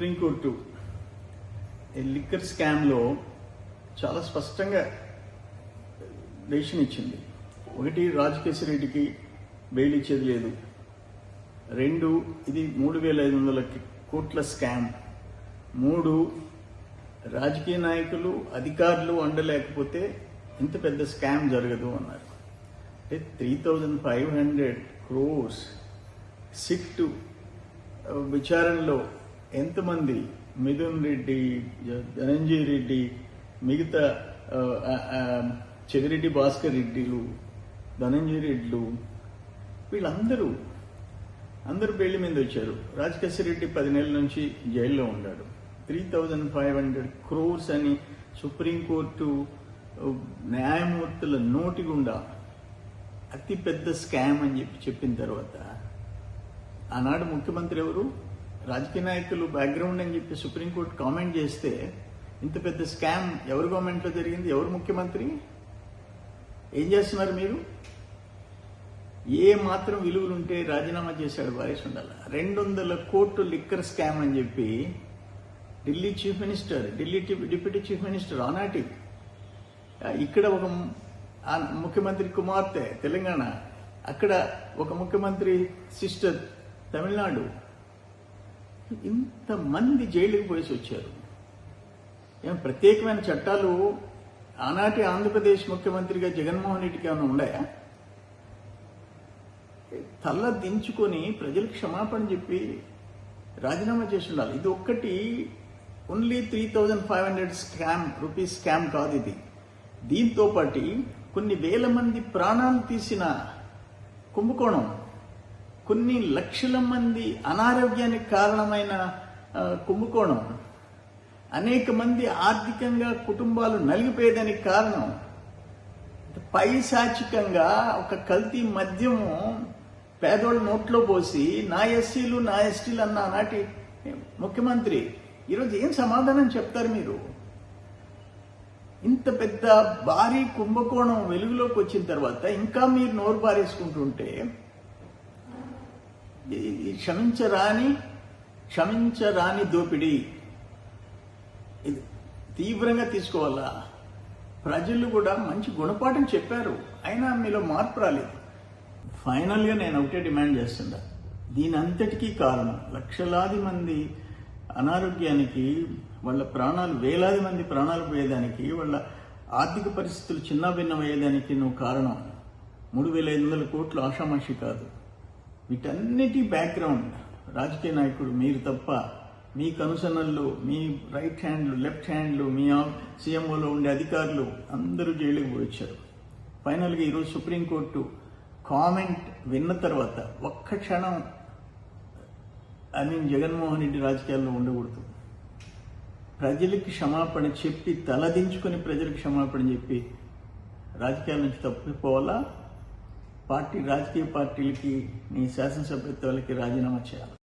Supreme court ఈ liquor స్కామ్లో చాలా స్పష్టంగా డెసిషన్ ఇచ్చింది ఒకటి రాజకేశ్వర రెడ్డికి బెయిల్ ఇచ్చేది లేదు. రెండు ఇది మూడు వేల ఐదు వందల కోట్ల స్కామ్. మూడు రాజకీయ నాయకులు అధికారులు అండలేకపోతే ఇంత పెద్ద స్కామ్ జరగదు అన్నారు. అంటే three thousand five hundred crores SIT విచారణలో ఎంతమంది మిథున్ రెడ్డి ధనంజయ రెడ్డి మిగతా ఆ, చెవిరెడ్డి భాస్కర్ రెడ్డిలు ధనంజయ రెడ్డిలు వీళ్ళందరూ అందరూ బెయిల్ మీద వచ్చారు. రాజకేశ్వర రెడ్డి పది నెలల నుంచి జైల్లో ఉన్నాడు. Three thousand five hundred crores అని సుప్రీంకోర్టు న్యాయమూర్తుల నోటి గుండా అతిపెద్ద స్కామ్ అని చెప్పి చెప్పిన తర్వాత ఆనాడు ముఖ్యమంత్రి ఎవరు? రాజకీయ నాయకులు బ్యాక్గ్రౌండ్ అని చెప్పి సుప్రీంకోర్టు కామెంట్ చేస్తే ఇంత పెద్ద స్కామ్ ఎవరి గవర్నమెంట్లో జరిగింది? ఎవరు ముఖ్యమంత్రి? ఏం చేస్తున్నారు మీరు? ఏ మాత్రం విలువలుంటే రాజీనామా చేశాడు వారేసి ఉండాలి? రెండు వందల కోట్లు లిక్కర్ స్కామ్ అని చెప్పి Delhi chief minister Delhi deputy chief minister ఆనాటి ఇక్కడ ఒక ముఖ్యమంత్రి కుమార్తె తెలంగాణ అక్కడ ఒక ముఖ్యమంత్రి సిస్టర్ తమిళనాడు ఇంతమంది జైలుకి పోయేసి వచ్చారు. ఏం ప్రత్యేకమైన చట్టాలు ఆనాటి ఆంధ్రప్రదేశ్ ముఖ్యమంత్రిగా జగన్మోహన్ రెడ్డికి ఏమైనా ఉన్నాయా? తల్ల దించుకొని ప్రజలు క్షమాపణ చెప్పి రాజీనామా చేసి ఉండాలి ఇది ఒక్కటి only three thousand five hundred scam rupees scam కాదు ఇది. దీంతో పాటు కొన్ని వేల మంది ప్రాణాలు తీసిన కుంభకోణం కొన్ని లక్షల మంది అనారోగ్యానికి కారణమైన కుంభకోణం. అనేక మంది ఆర్థికంగా కుటుంబాలు నలిగిపోయేదానికి కారణం. పైశాచికంగా ఒక కల్తీ మద్యము పేదోళ్ళ నోట్లో పోసి నా ఎస్సీలు నా ఎస్టీలు అన్న నాటి ముఖ్యమంత్రి ఈరోజు ఏం సమాధానం చెప్తారు మీరు? ఇంత పెద్ద భారీ కుంభకోణం వెలుగులోకి వచ్చిన తర్వాత ఇంకా మీరు నోరు పారేసుకుంటుంటే ఇది- క్షమించరాని క్షమించరాని దోపిడీ. ఇది తీవ్రంగా తీసుకోవాలా? ప్రజలు కూడా మంచి గుణపాఠం చెప్పారు. అయినా మీలో మార్పు రాలేదు. ఫైనల్గా నేను ఒకటే డిమాండ్ చేస్తున్నా. దీని అంతటికీ కారణం లక్షలాది మంది అనారోగ్యానికి వాళ్ళ ప్రాణాలు వేలాది మంది ప్రాణాలు పోయేదానికి వాళ్ళ ఆర్థిక పరిస్థితులు చిన్నభిన్నమయ్యేదానికి నువ్వు కారణం. మూడు వేల ఐదు వందల కోట్లు ఆషామాషి కాదు. వీటన్నిటి బ్యాక్గ్రౌండ్ రాజకీయ నాయకుడు మీరు తప్ప మీ కనుసనల్లో మీ రైట్ హ్యాండ్లు లెఫ్ట్ హ్యాండ్లు మీ సీఎంఓలో ఉండే అధికారులు అందరూ జైలుకి పోయించారు ఫైనల్గా ఈరోజు సుప్రీంకోర్టు కామెంట్ విన్న తర్వాత ఒక్క క్షణం ఐ మీన్ జగన్మోహన్ రెడ్డి రాజకీయాల్లో ఉండకూడదు. ప్రజలకి క్షమాపణ చెప్పి తలదించుకొని ప్రజలకు క్షమాపణ చెప్పి రాజకీయాల నుంచి తప్పిపోవాలా? పార్టీ రాజకీయ పార్టీలకి నీ శాసనసభ్యత్వాలకి రాజీనామా చేయాలి.